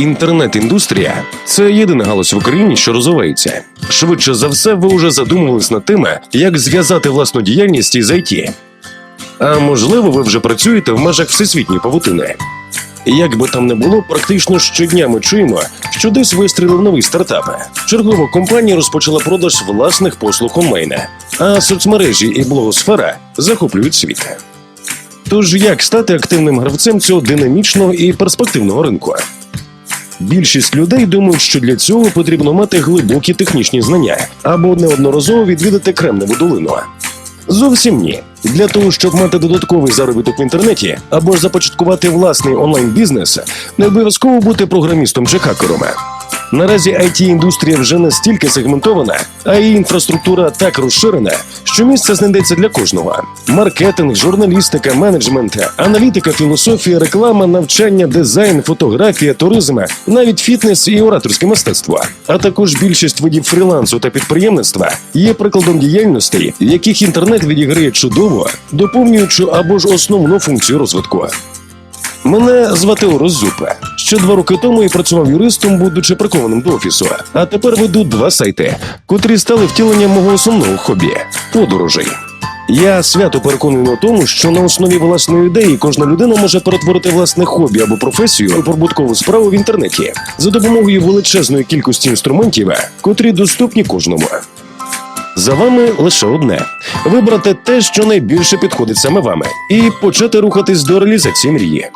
Інтернет-індустрія це єдина галузь в Україні, що розвивається. Швидше за все, ви вже задумувались над тим, як зв'язати власну діяльність із IT. А можливо, ви вже працюєте в межах всесвітньої павутини. Як би там не було, практично щодня ми чуємо, що десь вистрілив новий стартап. Чергова компанія розпочала продаж власних послуг онлайн, а соцмережі і блогосфера захоплюють світ. Тож як стати активним гравцем цього динамічного і перспективного ринку? Більшість людей думають, що для цього потрібно мати глибокі технічні знання або неодноразово відвідати Кремневу долину. Зовсім ні. Для того, щоб мати додатковий заробіток в інтернеті або започаткувати власний онлайн-бізнес, не обов'язково бути програмістом чи хакером. Наразі it індустрія вже настільки сегментована, а її інфраструктура так розширена, що місце знайдеться для кожного: маркетинг, журналістика, менеджмент, аналітика, філософія, реклама, навчання, дизайн, фотографія, туризм, навіть фітнес і ораторське мистецтво. А також більшість видів фрілансу та підприємництва є прикладом діяльностей, яких інтернет відіграє чудово, доповнюючи або ж основну функцію розвитку. Мене звати Орос Зупа. Ще два роки тому я працював юристом, будучи прикованим до офісу. А тепер веду два сайти, котрі стали втіленням мого основного хобі подорожей. Я свято переконаний у тому, що на основі власної ідеї кожна людина може перетворити власне хобі або професію у прибуткову справу в інтернеті за допомогою величезної кількості інструментів, котрі доступні кожному. За вами лише одне: вибрати те, що найбільше підходить саме вами, і почати рухатись до реалізації мрії.